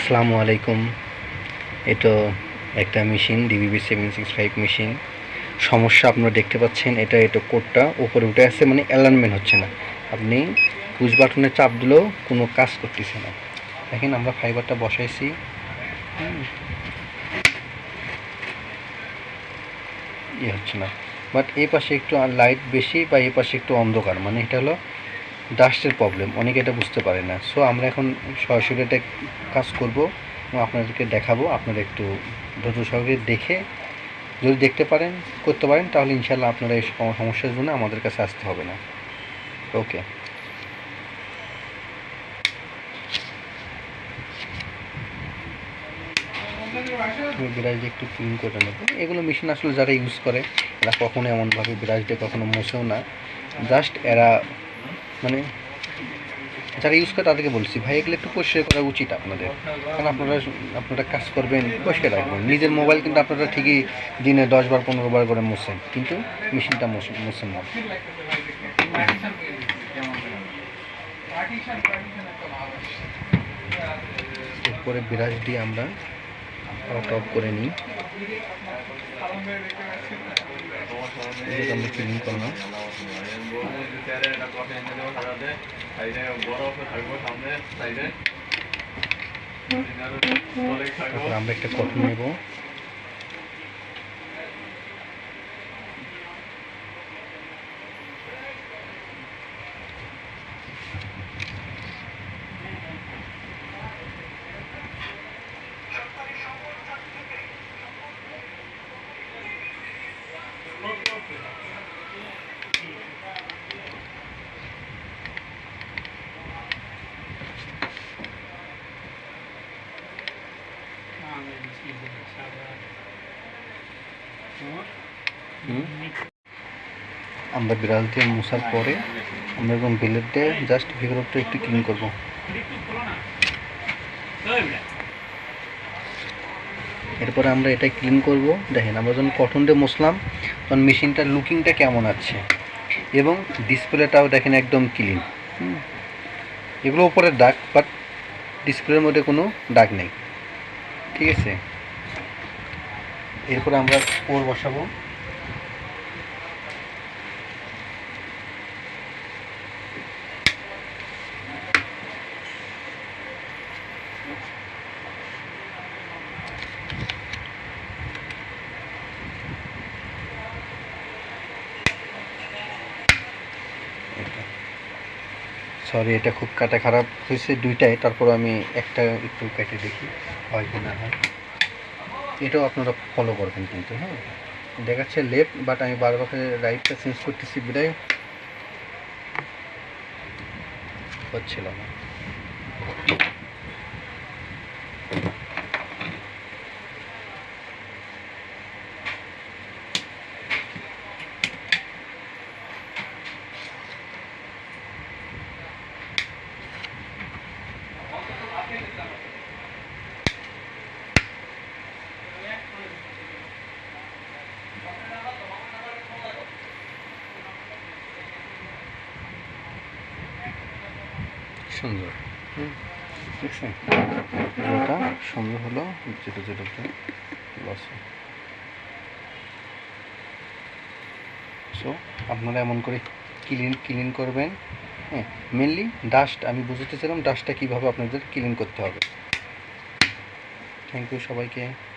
আসসালামু আলাইকুম। এটা একটা machine DBB seven six five machine. সমস্যা আপনারা দেখতে পাচ্ছেন, এটা এটা কোডটা উপরে উঠে আসছে মানে অ্যালার্নমেন্ট হচ্ছে না। আপনি পুশ বাটনে চাপ দিলেও কোনো কাজ করতেছে না। দেখেন, আমরা ফাইবারটা বসাইছি। ইয়ে হচ্ছে না। বাট এই পাশে একটু লাইট বেশি বা এই পাশে একটু অন্ধকার মানে এটা হলো ডাস্টের প্রবলেম অনেকে এটা বুঝতে পারে না। সো আমরা এখন সরাসরি এটা কাজ করব এবং আপনাদেরকে দেখাবো, আপনারা একটু ধৈর্য সহকারে দেখে যদি দেখতে পারেন, করতে পারেন, তাহলে ইনশাল্লাহ আপনারা এই সমস্যার জন্য আমাদের কাছে আসতে হবে না। ওকে ব্রাশ দিয়ে একটু ক্লিন করে নেব। এগুলো মেশিন আসলে যারা ইউজ করে, এরা কখনো এমনভাবে ব্রাশ দিয়ে কখনো মোছেও না। জাস্ট এরা মানে যারা ইউজ করে তাদেরকে বলছি, ভাই, এগুলো একটু পরিষ্কার করা উচিত আপনাদের। কারণ আপনারা আপনারা কাজ করবেন, পরিষ্কার রাখবেন। নিজের মোবাইল কিন্তু আপনারা ঠিকই দিনে দশ বার, পনেরো বার করে মোছেন, কিন্তু মেশিনটা মোছেন না। এরপরে বিরাজ দিয়ে আমরা টপ করে নিই। আমরা ক্লিন করলাম। তারপর আমরা একটা কটন নেব। আমরা বিড়াল দিয়ে মশার পরে আমরা এবং বিলেট দিয়ে জাস্ট ভিতরটা একটু ক্লিন করব। এরপরে আমরা এটা ক্লিন করব। দেখেন, আমরা যখন কটন দিয়ে মশলাম, তখন মেশিনটার লুকিংটা কেমন আছে? এবং ডিসপ্লেটাও দেখেন একদম ক্লিন এগুলো উপরের দাগ বাট ডিসপ্লের মধ্যে কোনো দাগ নেই। ঠিক আছে? এরপরে আমরা ওর বসাবো। সরি এটা খুব কাটা খারাপ হয়েছে দুইটাই, তারপর আমি একটা একটু কেটে দেখি, হয় কি না হয়। এটাও আপনারা ফলো করবেন কিন্তু হ্যাঁ। দেখাচ্ছে লেফট বাট আমি বারবার রাইটটা চেঞ্জ করতেছি, বিদায়। হচ্ছিল না। সুন্দর। হুম। দেখছেন? যেটা সুন্দর হলো যেটা যেটাতে লস সো আপনারা এমন করে ক্লিন ক্লিন করবেন। হ্যাঁ মেনলি ডাস্ট আমি বুঝতে চাইলাম ডাস্টটা কীভাবে আপনাদের ক্লিন করতে হবে। থ্যাংক ইউ সবাইকে।